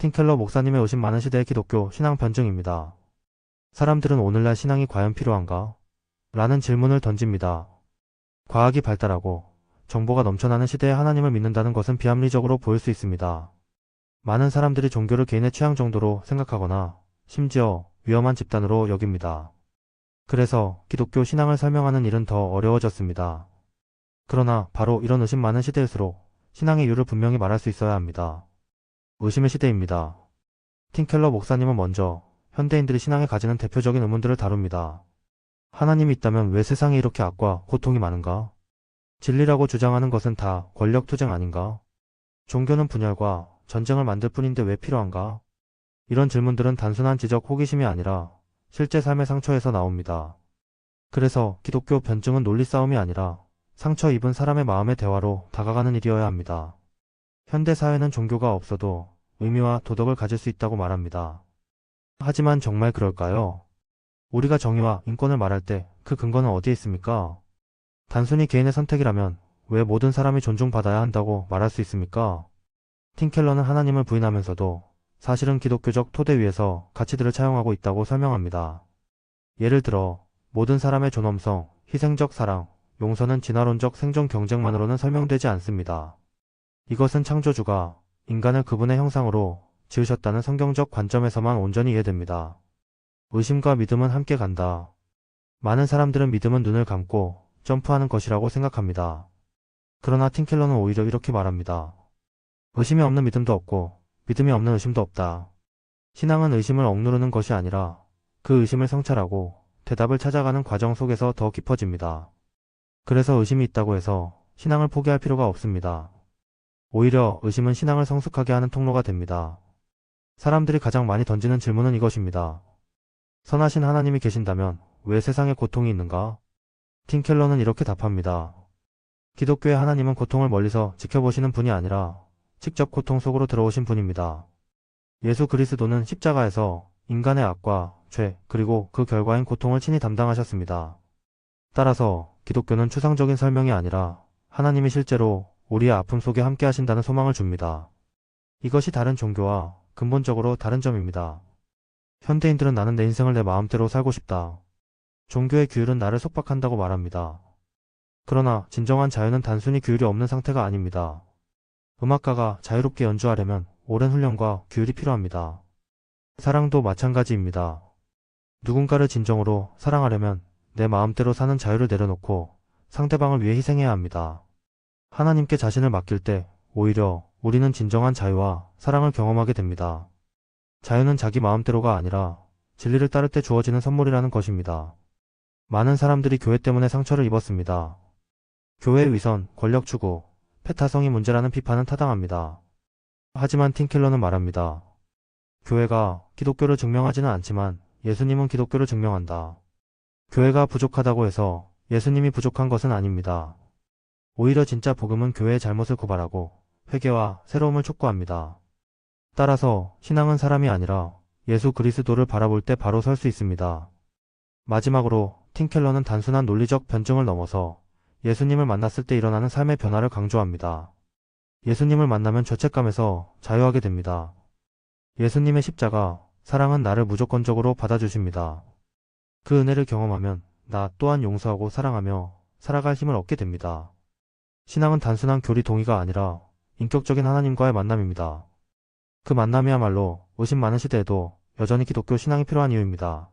틴켈러 목사님의 의심 많은 시대의 기독교 신앙 변증입니다. 사람들은 오늘날 신앙이 과연 필요한가? 라는 질문을 던집니다. 과학이 발달하고 정보가 넘쳐나는 시대에 하나님을 믿는다는 것은 비합리적으로 보일 수 있습니다. 많은 사람들이 종교를 개인의 취향 정도로 생각하거나 심지어 위험한 집단으로 여깁니다. 그래서 기독교 신앙을 설명하는 일은 더 어려워졌습니다. 그러나 바로 이런 의심 많은 시대일수록 신앙의 이유를 분명히 말할 수 있어야 합니다. 의심의 시대입니다. 틴켈러 목사님은 먼저 현대인들이 신앙에 가지는 대표적인 의문들을 다룹니다. 하나님이 있다면 왜 세상에 이렇게 악과 고통이 많은가? 진리라고 주장하는 것은 다 권력 투쟁 아닌가? 종교는 분열과 전쟁을 만들 뿐인데 왜 필요한가? 이런 질문들은 단순한 지적 호기심이 아니라 실제 삶의 상처에서 나옵니다. 그래서 기독교 변증은 논리 싸움이 아니라 상처 입은 사람의 마음의 대화로 다가가는 일이어야 합니다. 현대 사회는 종교가 없어도 의미와 도덕을 가질 수 있다고 말합니다. 하지만 정말 그럴까요? 우리가 정의와 인권을 말할 때 그 근거는 어디에 있습니까? 단순히 개인의 선택이라면 왜 모든 사람이 존중받아야 한다고 말할 수 있습니까? 틴켈러는 하나님을 부인하면서도 사실은 기독교적 토대 위에서 가치들을 차용하고 있다고 설명합니다. 예를 들어 모든 사람의 존엄성, 희생적 사랑, 용서는 진화론적 생존 경쟁만으로는 설명되지 않습니다. 이것은 창조주가 인간을 그분의 형상으로 지으셨다는 성경적 관점에서만 온전히 이해됩니다. 의심과 믿음은 함께 간다. 많은 사람들은 믿음은 눈을 감고 점프하는 것이라고 생각합니다. 그러나 틴켈러는 오히려 이렇게 말합니다. 의심이 없는 믿음도 없고 믿음이 없는 의심도 없다. 신앙은 의심을 억누르는 것이 아니라 그 의심을 성찰하고 대답을 찾아가는 과정 속에서 더 깊어집니다. 그래서 의심이 있다고 해서 신앙을 포기할 필요가 없습니다. 오히려 의심은 신앙을 성숙하게 하는 통로가 됩니다. 사람들이 가장 많이 던지는 질문은 이것입니다. 선하신 하나님이 계신다면 왜 세상에 고통이 있는가? 틴켈러는 이렇게 답합니다. 기독교의 하나님은 고통을 멀리서 지켜보시는 분이 아니라 직접 고통 속으로 들어오신 분입니다. 예수 그리스도는 십자가에서 인간의 악과 죄, 그리고 그 결과인 고통을 친히 담당하셨습니다. 따라서 기독교는 추상적인 설명이 아니라 하나님이 실제로 우리의 아픔 속에 함께 하신다는 소망을 줍니다. 이것이 다른 종교와 근본적으로 다른 점입니다. 현대인들은 나는 내 인생을 내 마음대로 살고 싶다. 종교의 규율은 나를 속박한다고 말합니다. 그러나 진정한 자유는 단순히 규율이 없는 상태가 아닙니다. 음악가가 자유롭게 연주하려면 오랜 훈련과 규율이 필요합니다. 사랑도 마찬가지입니다. 누군가를 진정으로 사랑하려면 내 마음대로 사는 자유를 내려놓고 상대방을 위해 희생해야 합니다. 하나님께 자신을 맡길 때 오히려 우리는 진정한 자유와 사랑을 경험하게 됩니다. 자유는 자기 마음대로가 아니라 진리를 따를 때 주어지는 선물이라는 것입니다. 많은 사람들이 교회 때문에 상처를 입었습니다. 교회의 위선, 권력 추구, 패타성이 문제라는 비판은 타당합니다. 하지만 틴켈러는 말합니다. 교회가 기독교를 증명하지는 않지만 예수님은 기독교를 증명한다. 교회가 부족하다고 해서 예수님이 부족한 것은 아닙니다. 오히려 진짜 복음은 교회의 잘못을 고발하고 회개와 새로움을 촉구합니다. 따라서 신앙은 사람이 아니라 예수 그리스도를 바라볼 때 바로 설 수 있습니다. 마지막으로 틴켈러는 단순한 논리적 변증을 넘어서 예수님을 만났을 때 일어나는 삶의 변화를 강조합니다. 예수님을 만나면 죄책감에서 자유하게 됩니다. 예수님의 십자가, 사랑은 나를 무조건적으로 받아주십니다. 그 은혜를 경험하면 나 또한 용서하고 사랑하며 살아갈 힘을 얻게 됩니다. 신앙은 단순한 교리 동의가 아니라 인격적인 하나님과의 만남입니다. 그 만남이야말로 의심 많은 시대에도 여전히 기독교 신앙이 필요한 이유입니다.